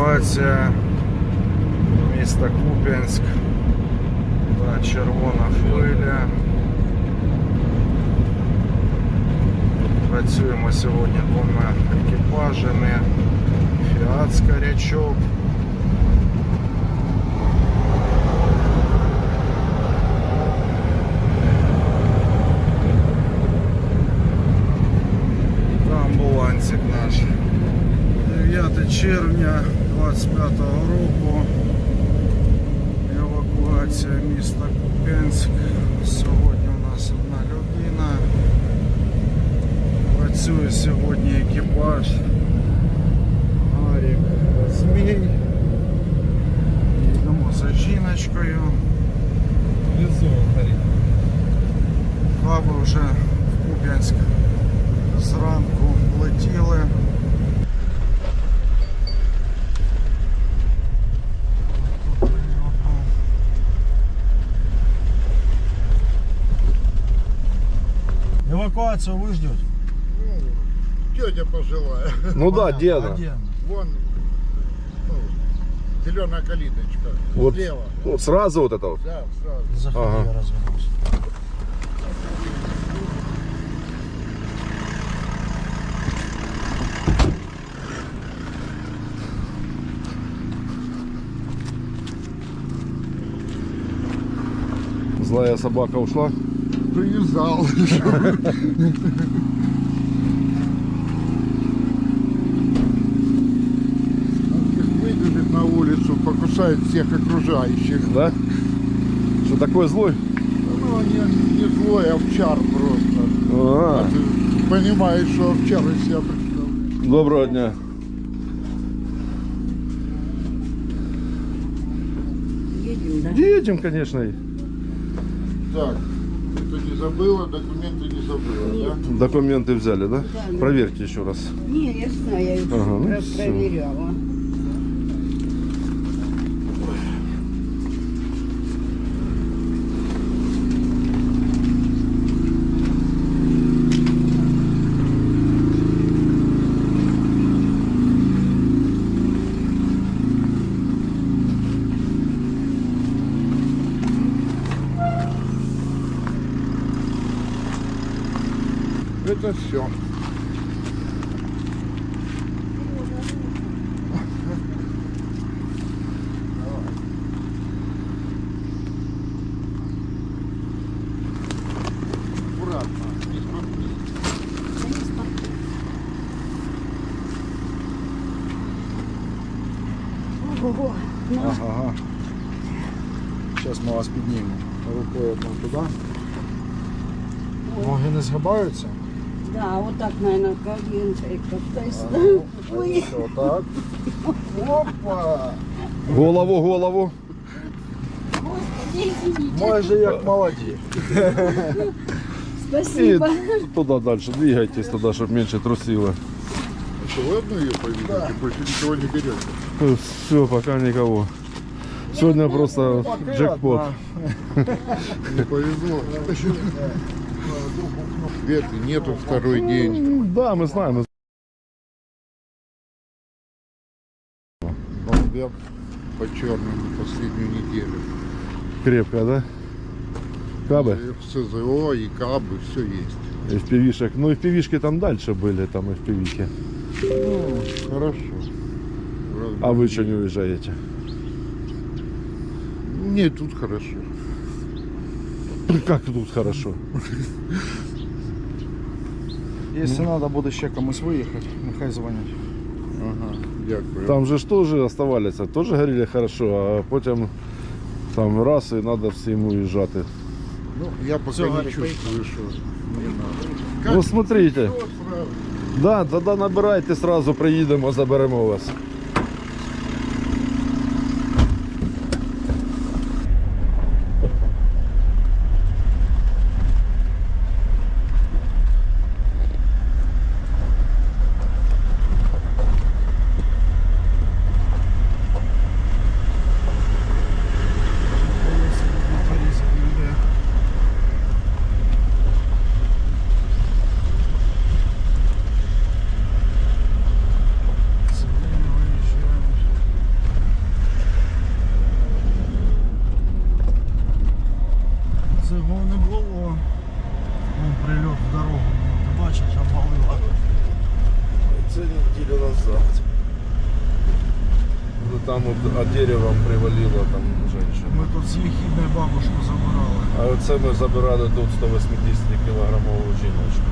Евакуація міста Куп'янськ та червона хвиля. Працюємо сьогодні двома екіпажами. Фіат Скорячок. року. Евакуація міста Куп'янськ. Сьогодні у нас одна людина. Працює сьогодні екіпаж. Гарік Змій. Йдемо за жіночкою. Каби вже в Куп'янськ зранку летіли. Эвакуацию вы ждете? Тетя пожилая. Ну да, деда. Вон ну, зеленая калиточка. Вот, Слева. ну, сразу вот это вот. Да, сразу. Заходи, Ага. я развернулся. Злая собака ушла. Привязал. Выбежит на улицу, покусает всех окружающих. Да? Что такой злой? Ну, они не злой, овчар просто. А, А ты понимаешь, что овчар из себя представляет. доброго дня. Едем, да? Едем, конечно. Так, это не забыла, документы не забыла, Нет. да? Документы взяли, да? Да, да. Проверьте еще раз. Не, я знаю, я их Ага, ну про- проверяла. Это все. Ого, ну, Ага, ага. Сейчас ми вас піднімемо. Рукою одну туди. Ноги не згибаються? Да, вот так, наверное, коленкой как-то. Ой, Все так. Опа! Голову, голову. Господи, извините. Майже як молоді. И Спасибо. туда дальше. Двигайтесь туда, чтобы меньше трусило. Что, вы одну ее повезете? Больше никого не берете? Все, пока никого. Сегодня просто джекпот. Не повезло. Светы нету второй день. М, Да, мы знаем. Бомбят по черному последнюю неделю. Крепко, да? Кабы? СЗО, и КАБы, все есть. Пивишек. Ну и в пивишке там дальше были, там и в пивике. Ну, хорошо. А вы что не уезжаете? Нет, тут хорошо. Как тут хорошо? Якщо треба буде ще комусь виїхати, нехай дзвонять. Ага, дякую. Там же ж тоже оставались, тоже говорили хорошо, а потім там раз і треба всім уїжджати. Ну, я пока Всё, не Гарик, чувствую, что не надо. Ну смотрите, да, тоді набирайте сразу, приїдемо, заберемо вас. там от, от деревом привалила там женщина. Ми тут з їхідної бабушку забирали. А оце ми забирали тут 180 кілограмову жіночку.